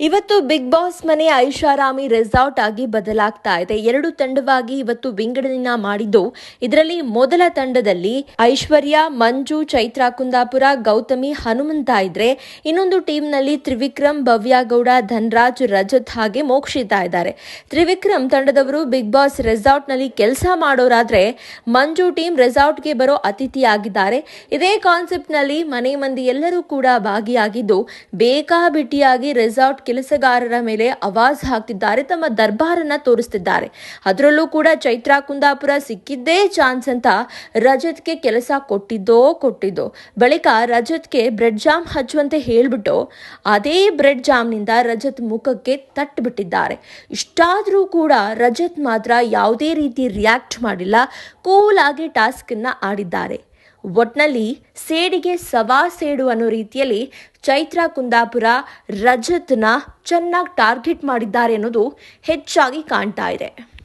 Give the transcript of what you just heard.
ಇವತ್ತು big boss ಮನೆ ಐಷಾರಾಮಿ ರೆಸಾರ್ಟ್ ಆಗಿ ಬದಲಾಗ್ತಾ ಇದೆ. ಎರಡು ತಂಡವಾಗಿ ಇವತ್ತು ವಿಂಗಡಣೆ ಮಾಡಿದ್ದು ಇದರಲ್ಲಿ ಮೊದಲ ತಂಡದಲ್ಲಿ ಐಶ್ವರ್ಯ, ಮಂಜು, ಚೈತ್ರ ಕುಂದಾಪುರ, ಗೌತಮಿ, ಹನುಮಂತ ಇದ್ರೆ ಇನ್ನೊಂದು ಟೀಮ್ನಲ್ಲಿ ತ್ರಿವಿಕ್ರಮ್, ಭವ್ಯಗೌಡ, ಧನ್ರಾಜ್, ರಜತ್ ಹಾಗೆ ಮೋಕ್ಷಿತಾ ಇದ್ದಾರೆ. ತ್ರಿವಿಕ್ರಮ್ ತಂಡದವರು ಬಿಗ್ ಬಾಸ್ ರೆಸಾರ್ಟ್ನಲ್ಲಿ ಕೆಲಸ ಮಾಡೋರಾದ್ರೆ ಮಂಜು ಟೀಮ್ ರೆಸಾರ್ಟ್ಗೆ ಬರೋ ಅತಿಥಿಯಾಗಿದ್ದಾರೆ. ಇದೇ ಕಾನ್ಸೆಪ್ಟ್ನಲ್ಲಿ ಮನೆ ಮಂದಿ ಎಲ್ಲರೂ ಕೂಡ ಭಾಗಿಯಾಗಿದ್ದು ಬೇಕಾಬಿಟ್ಟಿಯಾಗಿ ರೆಸಾರ್ಟ್ ಕೆಲಸಗಾರರ ಮೇಲೆ ಅವಾಜ್ ಹಾಕ್ತಿದ್ದಾರೆ, ತಮ್ಮ ದರ್ಬಾರನ್ನ ತೋರಿಸ್ತಿದ್ದಾರೆ. ಅದರಲ್ಲೂ ಕೂಡ ಚೈತ್ರಾ ಕುಂದಾಪುರ ಸಿಕ್ಕಿದ್ದೇ ಚಾನ್ಸ್ ಅಂತ ರಜತ್ಗೆ ಕೆಲಸ ಕೊಟ್ಟಿದ್ದೋ ಕೊಟ್ಟಿದ್ದೋ. ಬಳಿಕ ರಜತ್ಗೆ ಬ್ರೆಡ್ ಜಾಮ್ ಹಚ್ಚುವಂತೆ ಹೇಳ್ಬಿಟ್ಟು ಅದೇ ಬ್ರೆಡ್ ಜಾಮ್ನಿಂದ ರಜತ್ ಮುಖಕ್ಕೆ ತಟ್ಟುಬಿಟ್ಟಿದ್ದಾರೆ. ಇಷ್ಟಾದರೂ ಕೂಡ ರಜತ್ ಮಾತ್ರ ಯಾವುದೇ ರೀತಿ ರಿಯಾಕ್ಟ್ ಮಾಡಿಲ್ಲ ಕೂಲ್ ಆಗಿ ಟಾಸ್ಕ್ ಅನ್ನ ಆಡಿದ್ದಾರೆ. ಒಟ್ನಲ್ಲಿ ಸೇಡಿಗೆ ಸವಾ ಸೇಡು ಅನ್ನೋ ರೀತಿಯಲ್ಲಿ ಚೈತ್ರ ಕುಂದಾಪುರ, ರಜತ್ನ ಚೆನ್ನಾಗಿ ಟಾರ್ಗೆಟ್ ಮಾಡಿದ್ದಾರೆ ಅನ್ನೋದು ಹೆಚ್ಚಾಗಿ ಕಾಣ್ತಾ ಇದೆ.